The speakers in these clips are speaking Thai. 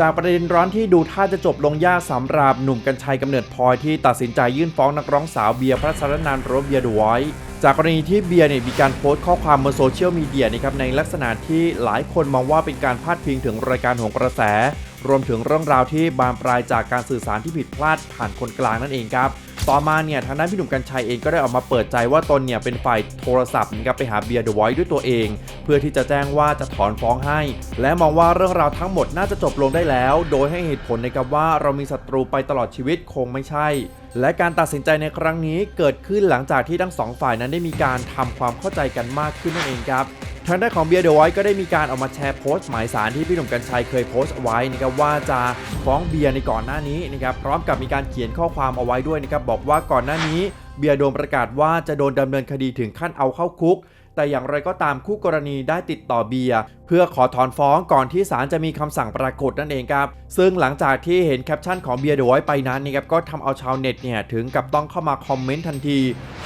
จากประเด็นร้อนที่ดูท่าจะจบลงยากสำหรับหนุ่มกัญชัยกำเนิดพลอยที่ตัดสินใจยื่นฟ้องนักร้องสาวเบียร์พระสารนันท์หรือว่าเบียร์ดไวท์จากกรณีที่เบียร์เนี่ยมีการโพสต์ข้อความบนโซเชียลมีเดียนะครับในลักษณะที่หลายคนมองว่าเป็นการพาดพิงถึงรายการหงกระแส รวมถึงเรื่องราวที่บานปลายจากการสื่อสารที่ผิดพลาดผ่านคนกลางนั่นเองครับต่อมาเนี่ยทางด้านพี่หนุ่มกัญชัยเองก็ได้ออกมาเปิดใจว่าตนเนี่ยเป็นฝ่ายโทรศัพท์นะครับไปหาเบียร์เดอะไวท์ด้วยตัวเอง พื่อที่จะแจ้งว่าจะถอนฟ้องให้ และมองว่าเรื่องราวทั้งหมดน่าจะจบลงได้แล้ว โดยให้เหตุผลในะครับว่าเรามีศัตรูไปตลอดชีวิตคงไม่ใช่ และการตัดสินใจในครั้งนี้เกิดขึ้นหลังจากที่ทั้งสองฝ่ายนั้นได้มีการทำความเข้าใจกันมากขึ้นนั่นเองครับทางด้านของเบียร์เดอะไวท์ก็ได้มีการออกมาแชร์โพสต์หมายสารที่พี่หนุ่มกัญชัยเคยโพสต์เอาไว้นะครับว่าจะฟ้องเบียร์ในก่อนหน้านี้นะครับพร้อมกับมีการเขียนข้อความเอาไว้ด้วยนะครับบอกว่าก่อนหน้านี้เบียร์โดนประกาศว่าจะโดนดำเนินคดีถึงขั้นเอาเข้าคุก แต่อย่างไรก็ตามคู่กรณีได้ติดต่อเบียร์เพื่อขอถอนฟ้องก่อนที่ศาลจะมีคำสั่งปรากฏนั่นเองครับ ซึ่งหลังจากที่เห็นแคปชั่นของเบียร์เดอะไวท์ไปนั้นนะครับก็ทำเอาชาวเน็ตเนี่ยถึงกับต้องเข้ามาคอมเมนต์ทันที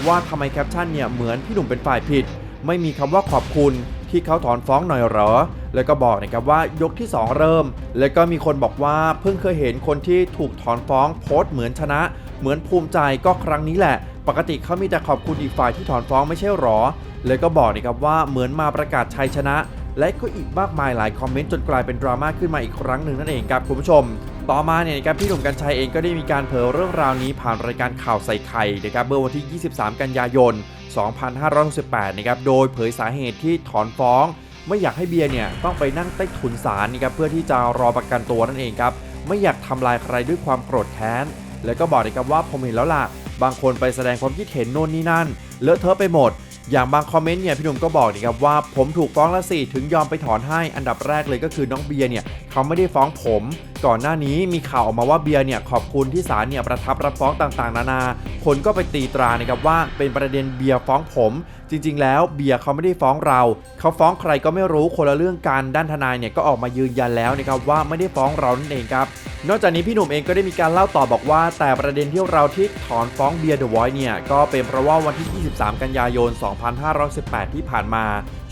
ว่าทำไมแคปชั่นเนี่ยเหมือนพี่หนุ่มเป็นฝ่ายผิด ไม่มีคำว่าขอบคุณที่เขาถอนฟ้องหน่อยหรอ แล้วก็บอกนะครับว่ายกที่ 2 เริ่ม แล้วก็มีคนบอกว่าเพิ่งเคยเห็นคนที่ถูกถอนฟ้องโพสต์เหมือนชนะ เหมือนภูมิใจก็ครั้งนี้แหละ ปกติเขามีแต่ขอบคุณอีกฝ่ายที่ถอนฟ้องไม่ใช่หรอแล้วก็บอกนะครับว่าเหมือนมาประกาศชัยชนะ และก็อีกมากมายหลายคอมเมนต์จนกลายเป็นดราม่าขึ้นมาอีกครั้งหนึ่งนั่นเองครับคุณผู้ชม ต่อมาเนี่ยนะครับพี่หนุ่มกัญชัยเองก็ได้มีการเผยเรื่องราวนี้ผ่านรายการข่าวใส่ไข่นะครับเมื่อวันที่ 23 กันยายน 2568 นะครับโดยเผยสาเหตุที่ถอนฟ้อง ไม่อยากให้เบียร์เนี่ยต้องไปนั่งใต้ถุนศาลนะครับเพื่อที่จะรอประกันตัวนั่นเองครับไม่อยากทำลายใครด้วยความโกรธแค้น แล้วก็บอกนะครับว่าผมเห็นแล้วล่ะ บางคนไปแสดงความคิดเห็นโน่นนี่นั่น เลอะเทอะไปหมด อย่างบางคอมเมนต์เนี่ยพี่หนุ่มก็บอกนะครับว่าผมถูกฟ้องละสิถึงยอมไปถอนให้อันดับแรกเลยก็คือน้องเบียร์เนี่ยเขาไม่ได้ฟ้องผม ก่อนหน้านี้มีข่าวออกมาว่าเบียร์เนี่ยขอบคุณที่ศาลเนี่ยประทับรับฟ้องต่างๆ นานา คนก็ไปตีตรานะครับว่าเป็นประเด็นเบียร์ฟ้องผม จริง ๆ แล้วเบียร์เขาไม่ได้ฟ้องเรา เขาฟ้องใครก็ไม่รู้คนละเรื่องกันด้านทนายเนี่ยก็ออกมายืนยันแล้วนะครับว่าไม่ได้ฟ้องเรานั่นเองครับนอกจากนี้พี่หนุ่มเองก็ได้มีการเล่าต่อบอกว่า แต่ประเด็นที่เราที่ถอนฟ้องเบียร์เดอะไวท์เนี่ยก็เป็นเพราะว่าวันที่ 23 กันยายน 2518 ที่ผ่านมา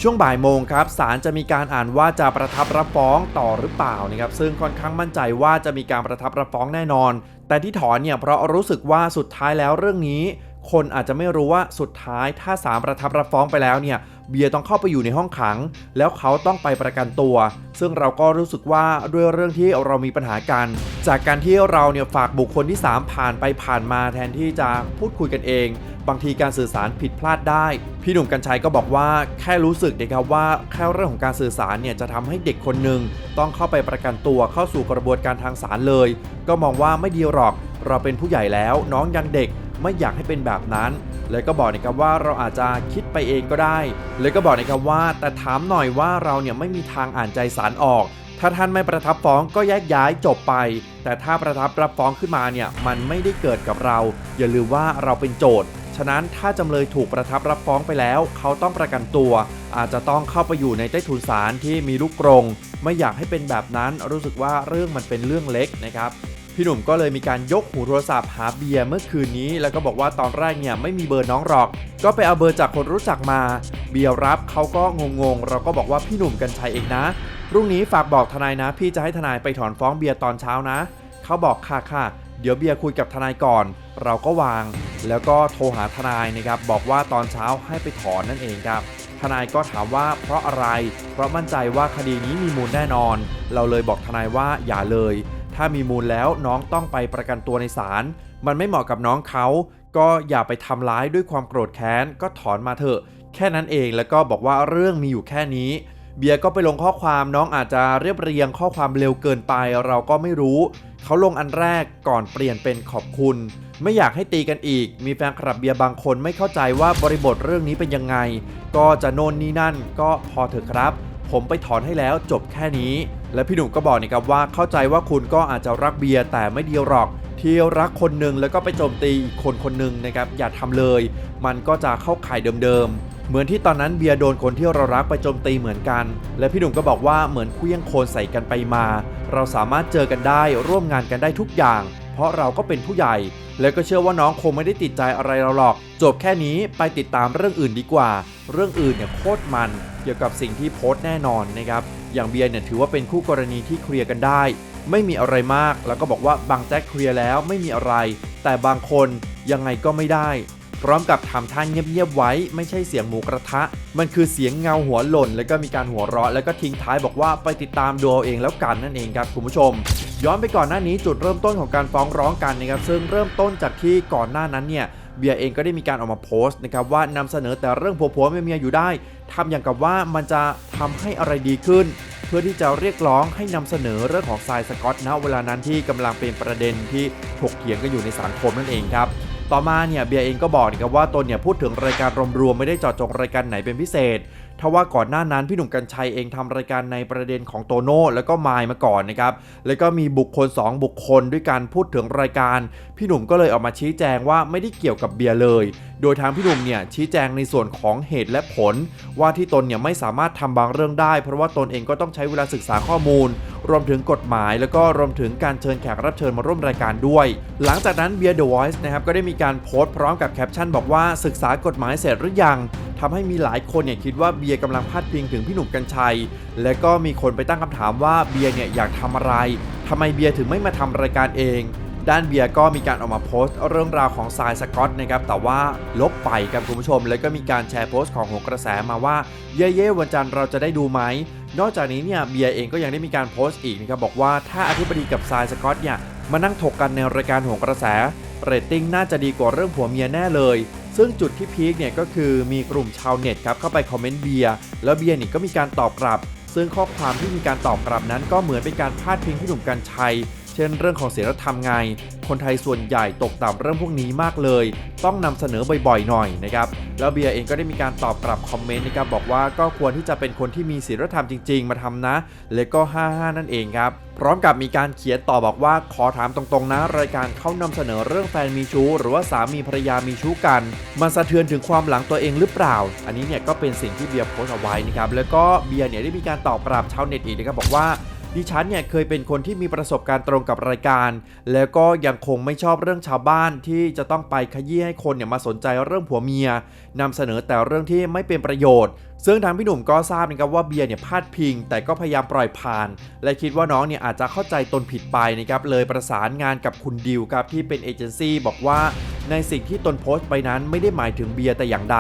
ช่วงบ่ายโมงครับศาลจะมีการอ่านว่าจะประทับรับฟ้องต่อหรือเปล่านะครับซึ่งค่อนข้างมั่นใจว่าจะมีการประทับรับฟ้องแน่นอน แต่ที่ถอนเนี่ยเพราะรู้สึกว่าสุดท้ายแล้วเรื่องนี้ คนอาจจะไม่รู้ว่าสุดท้ายถ้าศาลประทับรับฟ้องไปแล้วเนี่ย เบียร์ต้องเข้าไปอยู่ในห้องขัง แล้วเขาต้องไปประกันตัว ซึ่งเราก็รู้สึกว่าด้วยเรื่องที่เรามีปัญหากัน จากการที่เราเนี่ยฝากบุคคลที่ 3 ผ่านไปผ่านมาแทนที่จะพูดคุยกันเอง บางทีการสื่อสารผิดพลาดได้ พี่หนุ่มกัญชัยก็บอกว่าแค่รู้สึกนะครับว่าแค่เรื่องของการสื่อสารเนี่ยจะทำให้เด็กคนหนึ่งต้องเข้าไปประกันตัวเข้าสู่กระบวนการทางศาลเลย ก็มองว่าไม่ดีหรอก เราเป็นผู้ใหญ่แล้วน้องยังเด็ก ไม่อยากให้เป็นแบบนั้นเลยก็บอกนะครับว่าเราอาจจะคิดไปเองก็ได้เลยก็บอกนะครับว่าแต่ถามหน่อยว่าเราเนี่ยไม่มีทางอ่านใจสารออก ถ้าท่านไม่ประทับฟ้องก็แยกย้ายจบไป แต่ถ้าประทับรับฟ้องขึ้นมาเนี่ยมันไม่ได้เกิดกับเรา อย่าลืมว่าเราเป็นโจทย์ฉะนั้นถ้าจำเลยถูกประทับรับฟ้องไปแล้ว เขาต้องประกันตัว อาจจะต้องเข้าไปอยู่ในใต้ถุนศาลที่มีลูกกรง ไม่อยากให้เป็นแบบนั้นรู้สึกว่าเรื่องมันเป็นเรื่องเล็กนะครับ พี่หนุ่มก็เลยมีการยกหูโทรศัพท์หาเบียร์เมื่อคืนนี้ แล้วก็บอกว่าตอนแรกเนี่ยไม่มีเบอร์น้องหรอก ก็ไปเอาเบอร์จากคนรู้จักมา เบียร์รับเขาก็งงๆ เราก็บอกว่าพี่หนุ่มกันชัยเองนะพรุ่งนี้ฝากบอกทนายนะ พี่จะให้ทนายไปถอนฟ้องเบียร์ตอนเช้านะ เขาบอกค่ะค่ะเดี๋ยวเบียร์คุยกับทนายก่อน เราก็วาง แล้วก็โทรหาทนายนะครับบอกว่าตอนเช้าให้ไปถอนนั่นเองครับทนายก็ถามว่าเพราะอะไร เพราะมั่นใจว่าคดีนี้มีมูลแน่นอน เราเลยบอกทนายว่าอย่าเลย ถ้ามีมูลแล้วน้องต้องไปประกันตัวในศาล มันไม่เหมาะกับน้องเขา ก็อย่าไปทำร้ายด้วยความโกรธแค้น ก็ถอนมาเถอะ แค่นั้นเอง แล้วก็บอกว่าเรื่องมีอยู่แค่นี้ เบียร์ก็ไปลงข้อความน้องอาจจะเรียบเรียงข้อความเร็วเกินไป เราก็ไม่รู้ เขาลงอันแรกก่อนเปลี่ยนเป็นขอบคุณ ไม่อยากให้ตีกันอีก มีแฟนคลับเบียร์บางคนไม่เข้าใจว่าบริบทเรื่องนี้เป็นยังไง ก็จะโน่นนี่นั่น ก็พอเถอะครับ ผมไปถอนให้แล้วจบแค่นี้ และพี่หนุ่มก็บอกนะครับว่าเข้าใจว่าคุณก็อาจจะรักเบียร์แต่ไม่เดียวหรอกที่รักคนหนึ่งแล้วก็ไปโจมตีอีกคนคนหนึ่งนะครับอย่าทำเลย มันก็จะเข้าข่ายเดิมๆ เหมือนที่ตอนนั้นเบียร์โดนคนที่เรารักไปโจมตีเหมือนกัน และพี่หนุ่มก็บอกว่าเหมือนเคลี้ยงโคลนใส่กันไปมา เราสามารถเจอกันได้ร่วมงานกันได้ทุกอย่าง เพราะเราก็เป็นผู้ใหญ่ แล้วก็เชื่อว่าน้องคงไม่ได้ติดใจอะไรเราหรอก จบแค่นี้ไปติดตามเรื่องอื่นดีกว่า เรื่องอื่นเนี่ยโคตรมัน เกี่ยวกับสิ่งที่โพสต์แน่นอนนะครับ อย่างเบียร์เนี่ยถือว่าเป็นคู่กรณีที่เคลียร์กันได้ ไม่มีอะไรมาก แล้วก็บอกว่าบางแจ็คเคลียร์แล้วไม่มีอะไร แต่บางคนยังไงก็ไม่ได้ พร้อมกับทำท่านเงียบๆไว้ ไม่ใช่เสียงหมูกระทะ มันคือเสียงเงาหัวหล่น แล้วก็มีการหัวเราะ แล้วก็ทิ้งท้ายบอกว่าไปติดตามดูเอาเองแล้วกันนั่นเองครับคุณผู้ชม ย้อนไปก่อนหน้านี้จุดเริ่มต้นของการฟ้องร้องกันนะครับซึ่งเริ่มต้นจากที่ก่อนหน้านั้นเนี่ยเบียร์เองก็ได้มีการออกมาโพสต์นะครับว่านำเสนอแต่เรื่องผัวๆเมียๆอยู่ได้ ทำอย่างกับว่ามันจะทำให้อะไรดีขึ้น เพื่อที่จะเรียกร้องให้นำเสนอเรื่องของทรายสกอตณเวลานั้นที่กำลังเป็นประเด็นที่ถกเถียงกันอยู่ในสังคมนั่นเองครับต่อมาเนี่ยเบียร์เองก็บอกนะครับว่าตนเนี่ยพูดถึงรายการรวมๆไม่ได้เจาะจงรายการไหนเป็นพิเศษ ทว่าก่อนหน้านั้นพี่หนุ่มกัญชัยเองทำรายการในประเด็นของโตโน่แล้วก็มายมาก่อนนะครับแล้วก็มีบุคคล 2 บุคคลด้วยการพูดถึงรายการ พี่หนุ่มก็เลยออกมาชี้แจงว่าไม่ได้เกี่ยวกับเบียร์เลย โดยทางพี่หนุ่มเนี่ยชี้แจงในส่วนของเหตุและผล ว่าที่ตนเนี่ยไม่สามารถทำบางเรื่องได้ เพราะว่าตนเองก็ต้องใช้เวลาศึกษาข้อมูล รวมถึงกฎหมาย แล้วก็รวมถึงการเชิญแขกรับเชิญมาร่วมรายการด้วย หลังจากนั้นเบียร์เดอะวอยซ์นะครับก็ได้มีการโพสต์พร้อมกับแคปชั่นบอกว่าศึกษากฎหมายเสร็จหรือยัง ทำให้มีหลายคนเนี่ยคิดว่าเบียร์กำลังพาดพิงถึงพี่หนุ่มกัญชัย และก็มีคนไปตั้งคำถามว่าเบียร์เนี่ยอยากทำอะไรทำไมเบียร์ถึงไม่มาทำรายการเอง ด้านเบียร์ก็มีการออกมาโพสต์เรื่องราวของทรายสกอตนะครับแต่ว่าลบไปครับคุณผู้ชม แล้วก็มีการแชร์โพสต์ของหนกระแสมาว่าเย่เย่วันจันทร์เราจะได้ดูไหมนอกจากนี้เนี่ยเบียร์เองก็ยังได้มีการโพสต์อีกนะครับบอกว่าถ้าอธิบดีกับทรายสกอตเนี่ยมานั่งถกกันในรายการหนกระแสเรตติ้งน่าจะดีกว่าเรื่องผัวเมียแน่เลย ซึ่งจุดที่พีคเนี่ยก็คือมีกลุ่มชาวเน็ตครับเข้าไปคอมเมนต์เบียร์แล้วเบียร์นี่ก็มีการตอบกลับ ซึ่งข้อความที่มีการตอบกลับนั้นก็เหมือนเป็นการพาดพิงพี่หนุ่มกัญชัย เช่นเรื่องของศีลธรรมไง คนไทยส่วนใหญ่ตกต่ำเรื่องพวกนี้มากเลย ต้องนำเสนอบ่อยๆหน่อยนะครับ แล้วเบียร์เองก็ได้มีการตอบกลับคอมเมนต์นะครับบอกว่าก็ควรที่จะเป็นคนที่มีศีลธรรมจริง ๆ มาทำนะ และก็ 55 นั่นเองครับ พร้อมกับมีการเขียนต่อบอกว่าขอถามตรงๆนะ รายการเขานำเสนอเรื่องแฟนมีชู้ หรือว่าสามีภรรยามีชู้กัน มันสะเทือนถึงความหลังตัวเองหรือเปล่า อันนี้เนี่ยก็เป็นสิ่งที่เบียร์โพสต์เอาไว้นะครับแล้วก็เบียร์เนี่ยได้มีการตอบกลับชาวเน็ตอีกนะครับบอกว่า ดิฉันเนี่ยเคยเป็นคนที่มีประสบการณ์ตรงกับรายการ แล้วก็ยังคงไม่ชอบเรื่องชาวบ้านที่จะต้องไปขยี้ให้คนเนี่ยมาสนใจเรื่องผัวเมียนำเสนอแต่เรื่องที่ไม่เป็นประโยชน์ ซึ่งทางพี่หนุ่มก็ทราบนะครับว่าเบียร์เนี่ยพลาดพิง แต่ก็พยายามปล่อยผ่าน และคิดว่าน้องเนี่ยอาจจะเข้าใจตนผิดไปนะครับเลยประสานงานกับคุณดิวครับที่เป็นเอเจนซี่บอกว่าในสิ่งที่ตนโพสต์ไปนั้นไม่ได้หมายถึงเบียร์แต่อย่างใด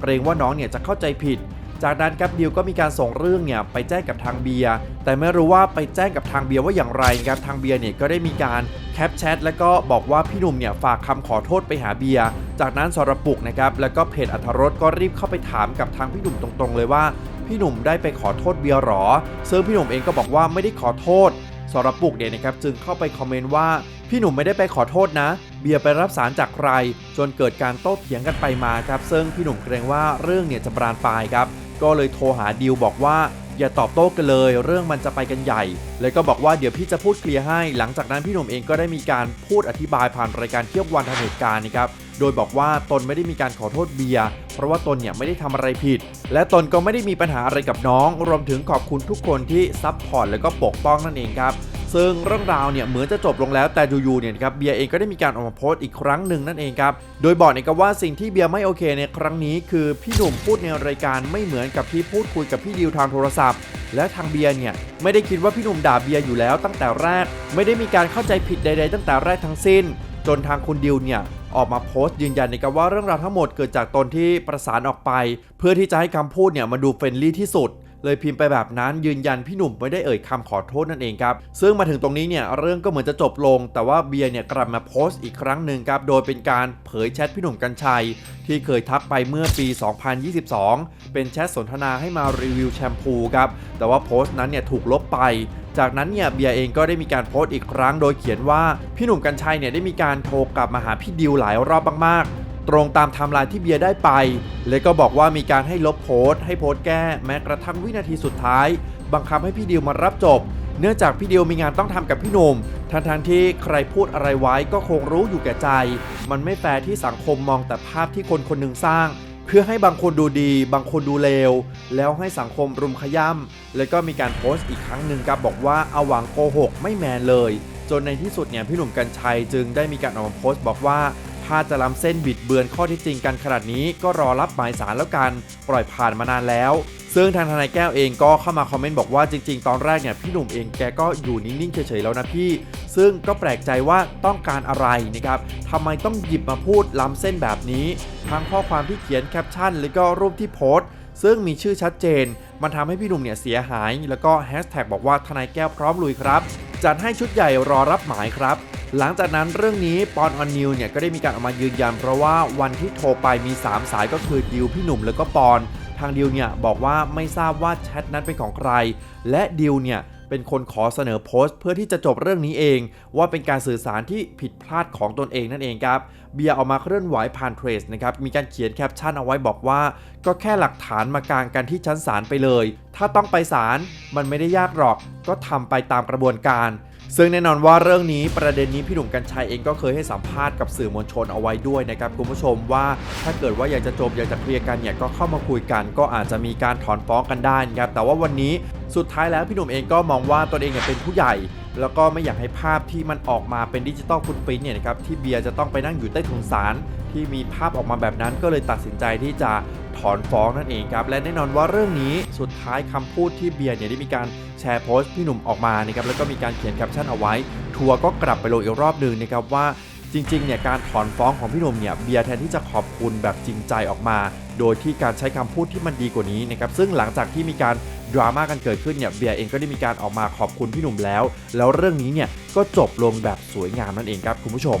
เกรงว่าน้องเนี่ยจะเข้าใจผิด จากนั้นครับดิวก็มีการส่งเรื่องเนี่ยไปแจ้งกับทางเบียร์แต่ไม่รู้ว่าไปแจ้งกับทางเบียร์ว่าอย่างไรครับทางเบียร์เนี่ยก็ได้มีการแคปแชทแล้วก็บอกว่าพี่หนุ่มเนี่ยฝากคำขอโทษไปหาเบียร์จากนั้นสรปุกนะครับแล้วก็เพจอัธรสก็รีบเข้าไปถามกับทางพี่หนุ่มตรงๆ เลยว่าพี่หนุ่มได้ไปขอโทษเบียร์หรอ ซึ่งพี่หนุ่มเองก็บอกว่าไม่ได้ขอโทษสรปุกเนี่ยนะครับจึงเข้าไปคอมเมนต์ว่าพี่หนุ่มไม่ได้ไปขอโทษนะ เบียร์ไปรับสารจากใคร จนเกิดการโต้เถียงกันไปมาครับซึ่งพี่หนุ่มเกรงว่าเรื่องเนี่ยจะบานปลายครับ ก็เลยโทรหาดิวบอกว่าอย่าตอบโต้กันเลย เรื่องมันจะไปกันใหญ่ แล้วก็บอกว่าเดี๋ยวพี่จะพูดเคลียร์ให้ หลังจากนั้นพี่หนุ่มเองก็ได้มีการพูดอธิบายผ่านรายการเที่ยววันทันเหตุการณ์นะครับ โดยบอกว่าตนไม่ได้มีการขอโทษเบียร์เพราะว่าตนเนี่ยไม่ได้ทำอะไรผิด และตนก็ไม่ได้มีปัญหาอะไรกับน้อง รวมถึงขอบคุณทุกคนที่ซัพพอร์ตแล้วก็ปกป้องนั่นเองครับ ซึ่งเรื่องราวเนี่ยเหมือนจะจบลงแล้วแต่อยู่ๆเนี่ยครับเบียร์เองก็ได้มีการออกมาโพสต์อีกครั้งหนึ่งนั่นเองครับโดยบอกนะครับว่าสิ่งที่เบียร์ไม่โอเคในครั้งนี้คือพี่หนุ่มพูดในรายการไม่เหมือนกับที่พูดคุยกับพี่ดิวทางโทรศัพท์ และทางเบียร์เนี่ยไม่ได้คิดว่าพี่หนุ่มด่าเบียร์อยู่แล้วตั้งแต่แรก ไม่ได้มีการเข้าใจผิดใด ๆ ตั้งแต่แรกทั้งสิ้น จนทางคุณดิวเนี่ยออกมาโพสต์ยืนยันนะครับว่าเรื่องราวทั้งหมดเกิดจากตนที่ประสานออกไป เพื่อที่จะให้คำพูดเนี่ยมาดูเฟรนลี่ที่สุด เลยพิมพ์ไปแบบนั้นยืนยันพี่หนุ่มไม่ได้เอ่ยคำขอโทษนั่นเองครับซึ่งมาถึงตรงนี้เนี่ยเรื่องก็เหมือนจะจบลง แต่ว่าเบียร์เนี่ยกลับมาโพสต์อีกครั้งหนึ่งครับโดยเป็นการเผยแชทพี่หนุ่มกัญชัย ที่เคยทักไปเมื่อปี 2022 เป็นแชทสนทนาให้มารีวิวแชมพูครับแต่ว่าโพสต์นั้นเนี่ยถูกลบไปจากนั้นเนี่ยเบียร์เองก็ได้มีการโพสต์อีกครั้งโดยเขียนว่าพี่หนุ่มกัญชัยเนี่ยได้มีการโทรกลับมาหาพี่ดิวหลายรอบมากๆ ตรงตามไทม์ไลน์ที่เบียร์ได้ไป และก็บอกว่ามีการให้ลบโพสต์ให้โพสต์แก้แม้กระทั่งวินาทีสุดท้าย บังคับให้พี่ดิวมารับจบ เนื่องจากพี่ดิวมีงานต้องทำกับพี่หนุ่มทั้งทที่ใครพูดอะไรไว้ก็คงรู้อยู่แก่ใจ มันไม่แฟร์ที่สังคมมองแต่ภาพที่คนคนหนึ่งสร้าง เพื่อให้บางคนดูดี บางคนดูเลวแล้วให้สังคมรุมขย่ำแล้วก็มีการโพสต์อีกครั้งหนึ่งครับบอกว่าเอาหวังโกหกไม่แมนเลยจนในที่สุดเนี่ยพี่หนุ่มกัญชัยจึงได้มีการออกมาโพสต์บอกว่า ถ้าจะล้ำเส้นบิดเบือนข้อที่จริงกันขนาดนี้ก็รอรับหมายสารแล้วกัน ปล่อยผ่านมานานแล้ว ซึ่งทางทนายแก้วเองก็เข้ามาคอมเมนต์บอกว่าจริง ๆ ตอนแรกเนี่ยพี่หนุ่มเองแกก็อยู่นิ่งๆเฉยๆแล้วนะพี่ ซึ่งก็แปลกใจว่าต้องการอะไรนะครับทำไมต้องหยิบมาพูดล้ำเส้นแบบนี้ ทั้งข้อความที่เขียนแคปชั่น แล้วก็รูปที่โพสต์ซึ่งมีชื่อชัดเจน มันทำให้พี่หนุ่มเนี่ยเสียหาย แล้วก็แฮชแท็กบอกว่าทนายแก้วพร้อมลุยครับ จัดให้ชุดใหญ่รอรับหมายครับ หลังจากนั้นเรื่องนี้ปอนออนนิวเนี่ยก็ได้มีการออกมายืนยัน เพราะว่าวันที่โทรไปมี 3 สายก็คือดิวพี่หนุ่มแล้วก็ปอน ทางดิวเนี่ยบอกว่าไม่ทราบว่าแชทนั้นเป็นของใคร และดิวเนี่ย เป็นคนขอเสนอโพสต์ เพื่อที่จะจบเรื่องนี้เอง ว่าเป็นการสื่อสารที่ผิดพลาดของตนเองนั่นเองครับเบียร์ออกมาเคลื่อนไหวผ่านเทรสนะครับมีการเขียนแคปชั่นเอาไว้บอกว่า ก็แค่หลักฐานมากางกันที่ชั้นศาลไปเลย ถ้าต้องไปศาลมันไม่ได้ยากหรอก ก็ทำไปตามกระบวนการ ซึ่งแน่นอนว่าเรื่องนี้ประเด็นนี้พี่หนุ่มกัญชัยเองก็เคยให้สัมภาษณ์กับสื่อมวลชนเอาไว้ด้วยนะครับคุณผู้ชมว่าถ้าเกิดว่าอยากจะจบอยากจะเคลียร์กันเนี่ยก็เข้ามาคุยกัน ก็อาจจะมีการถอนฟ้องกันได้นะครับแต่ว่าวันนี้สุดท้ายแล้วพี่หนุ่มเองก็มองว่าตนเองเนี่ยเป็นผู้ใหญ่ แล้วก็ไม่อยากให้ภาพที่มันออกมาเป็นดิจิตอลฟุตปรินเนี่ยนะครับที่เบียร์จะต้องไปนั่งอยู่ใต้ถุนศาลที่มีภาพออกมาแบบนั้นก็เลยตัดสินใจที่จะ ถอนฟ้องนั่นเองครับและแน่นอนว่าเรื่องนี้สุดท้ายคำพูดที่เบียร์เนี่ยได้มีการแชร์โพสต์พี่หนุ่มออกมานะครับแล้วก็มีการเขียนแคปชั่นเอาไว้ ทัวร์ก็กลับไปลงอีกรอบหนึ่งนะครับว่าจริงๆเนี่ยการถอนฟ้องของพี่หนุ่มเนี่ยเบียร์แทนที่จะขอบคุณแบบจริงใจออกมา โดยที่การใช้คำพูดที่มันดีกว่านี้นะครับซึ่งหลังจากที่มีการดราม่ากันเกิดขึ้นเนี่ยเบียร์เองก็ได้มีการออกมาขอบคุณพี่หนุ่มแล้ว แล้วเรื่องนี้เนี่ยก็จบลงแบบสวยงามนั่นเองครับคุณผู้ชม